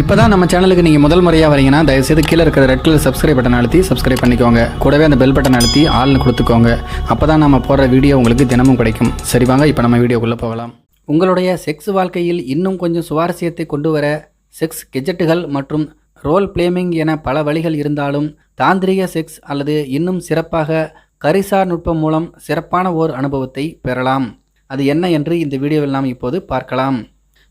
இப்போ தான் நம்ம சேனலுக்கு நீங்கள் முதல் முறையாக வரீங்கன்னா தயவுசெய்து கீழே இருக்கிற ரெட் கலர் சப்ஸ்கிரைப் பட்டன் அழுத்தி சப்ஸ்கிரைப் பண்ணிக்கோங்க. கூடவே அந்த பெல் பட்டன் அழுத்தி ஆள்னு கொடுத்துக்கோங்க. அப்போ தான் நம்ம போடுற வீடியோ உங்களுக்கு தினமும் கிடைக்கும். சரி வாங்க இப்போ நம்ம வீடியோக்குள்ளே போகலாம். உங்களுடைய செக்ஸ் வாழ்க்கையில் இன்னும் கொஞ்சம் சுவாரஸ்யத்தை கொண்டு வர செக்ஸ் கெஜெட்டுகள் மற்றும் ரோல் பிளேமிங் என பல வழிகள் இருந்தாலும் தாந்திரிக செக்ஸ் அல்லது இன்னும் சிறப்பாக கரிசார் நுட்பம் மூலம் சிறப்பான ஓர் அனுபவத்தை பெறலாம். அது என்ன என்று இந்த வீடியோவில் நாம் இப்போது பார்க்கலாம்.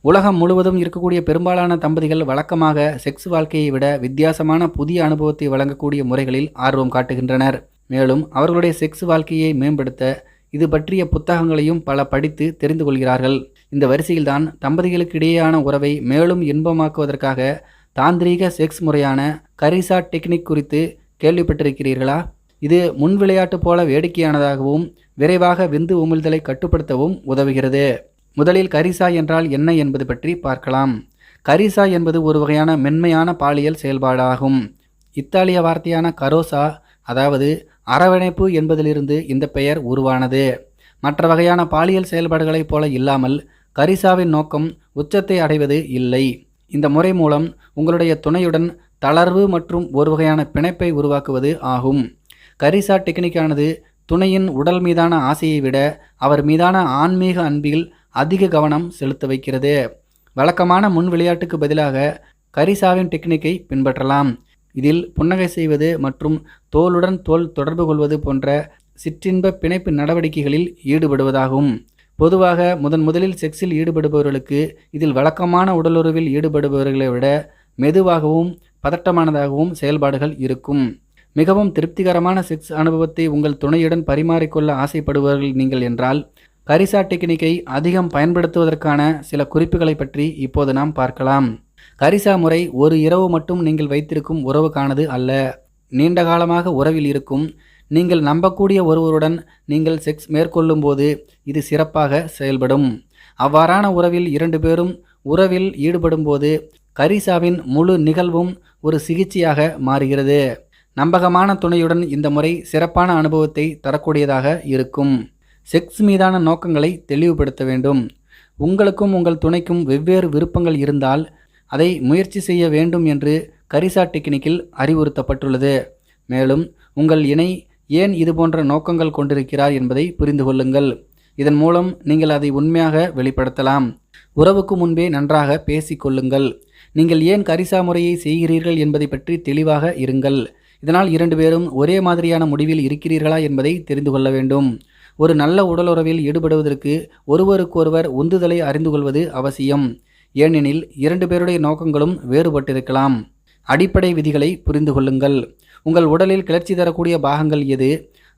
உலகம் முழுவதும் இருக்கக்கூடிய பெரும்பாலான தம்பதிகள் வழக்கமாக செக்ஸ் வாழ்க்கையை விட வித்தியாசமான புதிய அனுபவத்தை வழங்கக்கூடிய முறைகளில் ஆர்வம் காட்டுகின்றனர். மேலும் அவர்களுடைய செக்ஸ் வாழ்க்கையை மேம்படுத்த இது பற்றிய புத்தகங்களையும் பல படித்து தெரிந்து கொள்கிறார்கள். இந்த வரிசையில்தான் தம்பதிகளுக்கு இடையேயான உறவை மேலும் இன்பமாக்குவதற்காக தாந்திரீக செக்ஸ் முறையான கரிசா டெக்னிக் குறித்து கேள்விப்பட்டிருக்கிறீர்களா? இது முன் விளையாட்டு போல வேடிக்கையானதாகவும் விரைவாக விந்து உமிழ்தலை கட்டுப்படுத்தவும் உதவுகிறது. முதலில் கரிசா என்றால் என்ன என்பது பற்றி பார்க்கலாம். கரிசா என்பது ஒரு வகையான மென்மையான பாலியல் செயல்பாடாகும். இத்தாலிய வார்த்தையான கரோசா அதாவது அரவணைப்பு என்பதிலிருந்து இந்த பெயர் உருவானது. மற்ற வகையான பாலியல் செயல்பாடுகளைப் போல இல்லாமல் கரிசாவின் நோக்கம் உச்சத்தை அடைவது இல்லை. இந்த முறை மூலம் உங்களுடைய துணையுடன் தளர்வு மற்றும் ஒரு வகையான பிணைப்பை உருவாக்குவது ஆகும். கரிசா டெக்னிக்கானது துணையின் உடல் மீதான ஆசையை விட அவர் மீதான ஆன்மீக அன்பில் அதிக கவனம் செலுத்த வைக்கிறது. வழக்கமான முன் விளையாட்டுக்கு பதிலாக கரிசாவின் டெக்னிக்கை பின்பற்றலாம். இதில் புன்னகை செய்வது மற்றும் தோலுடன் தோல் தொடர்பு கொள்வது போன்ற சிற்றின்ப பிணைப்பு நடவடிக்கைகளில் ஈடுபடுவதாகும். பொதுவாக முதன் முதலில் செக்ஸில் ஈடுபடுபவர்களுக்கு இதில் வழக்கமான உடலுறவில் ஈடுபடுபவர்களை விட மெதுவாகவும் பதட்டமானதாகவும் செயல்பாடுகள் இருக்கும். மிகவும் திருப்திகரமான செக்ஸ் அனுபவத்தை உங்கள் துணையுடன் பரிமாறிக்கொள்ள ஆசைப்படுபவர்கள் நீங்கள் என்றால் கரிசா டெக்னிக்கை அதிகம் பயன்படுத்துவதற்கான சில குறிப்புகளை பற்றி இப்போது நாம் பார்க்கலாம். கரிசா முறை ஒரு இரவு மட்டும் நீங்கள் வைத்திருக்கும் உறவுக்கானது அல்ல. நீண்ட காலமாக உறவில் இருக்கும். நீங்கள் நம்பக்கூடிய ஒருவருடன் நீங்கள் செக்ஸ் மேற்கொள்ளும் போது இது சிறப்பாக செயல்படும். அவ்வாறான உறவில் இரண்டு பேரும் உறவில் ஈடுபடும்போது கரிசாவின் முழு நிகழ்வும் ஒரு சிகிச்சையாக மாறுகிறது. நம்பகமான துணையுடன் இந்த முறை சிறப்பான அனுபவத்தை தரக்கூடியதாக இருக்கும். செக்ஸ் மீதான நோக்கங்களை தெளிவுபடுத்த வேண்டும். உங்களுக்கும் உங்கள் துணைக்கும் வெவ்வேறு விருப்பங்கள் இருந்தால் அதை முயற்சி செய்ய வேண்டும் என்று கரிசா டெக்னிக்கில் அறிவுறுத்தப்பட்டுள்ளது. மேலும் உங்கள் இணை ஏன் இதுபோன்ற நோக்கங்கள் கொண்டிருக்கிறார் என்பதை புரிந்து கொள்ளுங்கள். இதன் மூலம் நீங்கள் அதை உண்மையாக வெளிப்படுத்தலாம். உறவுக்கு முன்பே நன்றாக பேசிக்கொள்ளுங்கள் நீங்கள் ஏன் கரிசா முறையை செய்கிறீர்கள் என்பதை பற்றி தெளிவாக இருங்கள். இதனால் இரண்டு பேரும் ஒரே மாதிரியான முடிவில் இருக்கிறீர்களா என்பதை தெரிந்து கொள்ள வேண்டும். ஒரு நல்ல உடலுறவில் ஈடுபடுவதற்கு ஒருவருக்கொருவர் உந்துதலை அறிந்து கொள்வது அவசியம். ஏனெனில் இரண்டு பேருடைய நோக்கங்களும் வேறுபட்டிருக்கலாம். அடிப்படை விதிகளை புரிந்து கொள்ளுங்கள் உங்கள் உடலில் கிளர்ச்சி தரக்கூடிய பாகங்கள் எது?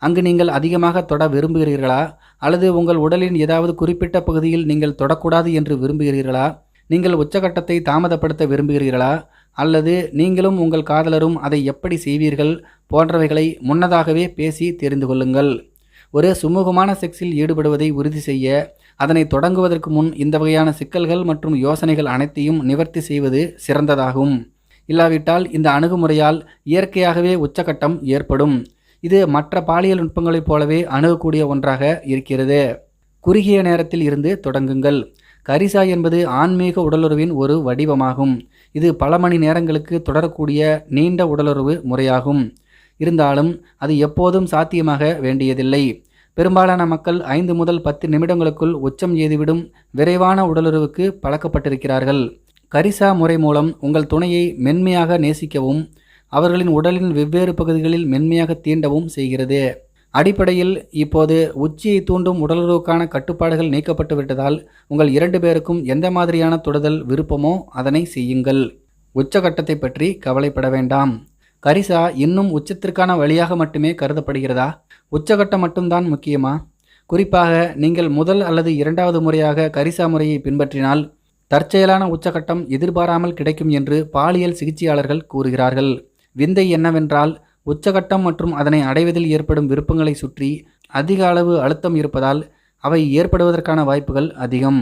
அங்கு நீங்கள் அதிகமாக தொட விரும்புகிறீர்களா? அல்லது உங்கள் உடலின் ஏதாவது குறிப்பிட்ட பகுதியில் நீங்கள் தொடக்கூடாது என்று விரும்புகிறீர்களா? நீங்கள் உச்சகட்டத்தை தாமதப்படுத்த விரும்புகிறீர்களா? அல்லது நீங்களும் உங்கள் காதலரும் அதை எப்படி செய்வீர்கள்? போன்றவைகளை முன்னதாகவே பேசி தெரிந்து கொள்ளுங்கள் ஒரு சுமூகமான செக்ஸில் ஈடுபடுவதை உறுதி செய்ய அதனை தொடங்குவதற்கு முன் இந்த வகையான சிக்கல்கள் மற்றும் யோசனைகள் அனைத்தையும் நிவர்த்தி செய்வது சிறந்ததாகும். இல்லாவிட்டால் இந்த அணுகுமுறையால் இயற்கையாகவே உச்சகட்டம் ஏற்படும். இது மற்ற பாலியல் நுட்பங்களைப் போலவே அணுகக்கூடிய ஒன்றாக இருக்கிறது. குறுகிய நேரத்தில் இருந்து தொடங்குங்கள். கரிசா என்பது ஆன்மீக உடலுறவின் ஒரு வடிவமாகும். இது பல மணி நேரங்களுக்கு தொடரக்கூடிய நீண்ட உடலுறவு முறையாகும். இருந்தாலும் அது எப்போதும் சாத்தியமாக வேண்டியதில்லை. பெரும்பாலான மக்கள் ஐந்து முதல் பத்து நிமிடங்களுக்குள் உச்சம் எய்துவிடும் விரைவான உடலுறவுக்கு பழக்கப்பட்டிருக்கிறார்கள். கரிசா முறை மூலம் உங்கள் துணையை மென்மையாக நேசிக்கவும் அவர்களின் உடலின் வெவ்வேறு பகுதிகளில் மென்மையாக தீண்டவும் செய்கிறது. அடிப்படையில் இப்போது உச்சியை தூண்டும் உடலுறவுக்கான கட்டுப்பாடுகள் நீக்கப்பட்டு விட்டதால் உங்கள் இரண்டு பேருக்கும் எந்த மாதிரியான தொடுதல் விருப்பமோ அதனை செய்யுங்கள். உச்சகட்டத்தை பற்றி கவலைப்பட வேண்டாம். கரிசா இன்னும் உச்சத்திற்கான வழியாக மட்டுமே கருதப்படுகிறதா? உச்சகட்டம் மட்டும்தான் முக்கியமா? குறிப்பாக நீங்கள் முதல் அல்லது இரண்டாவது முறையாக கரிசா முறையை பின்பற்றினால் தற்செயலான உச்சகட்டம் எதிர்பாராமல் கிடைக்கும் என்று பாலியல் சிகிச்சையாளர்கள் கூறுகிறார்கள். விந்தை என்னவென்றால் உச்சகட்டம் மற்றும் அதனை அடைவதில் ஏற்படும் விருப்பங்களை சுற்றி அதிக அளவு அழுத்தம் இருப்பதால் அவை ஏற்படுவதற்கான வாய்ப்புகள் அதிகம்.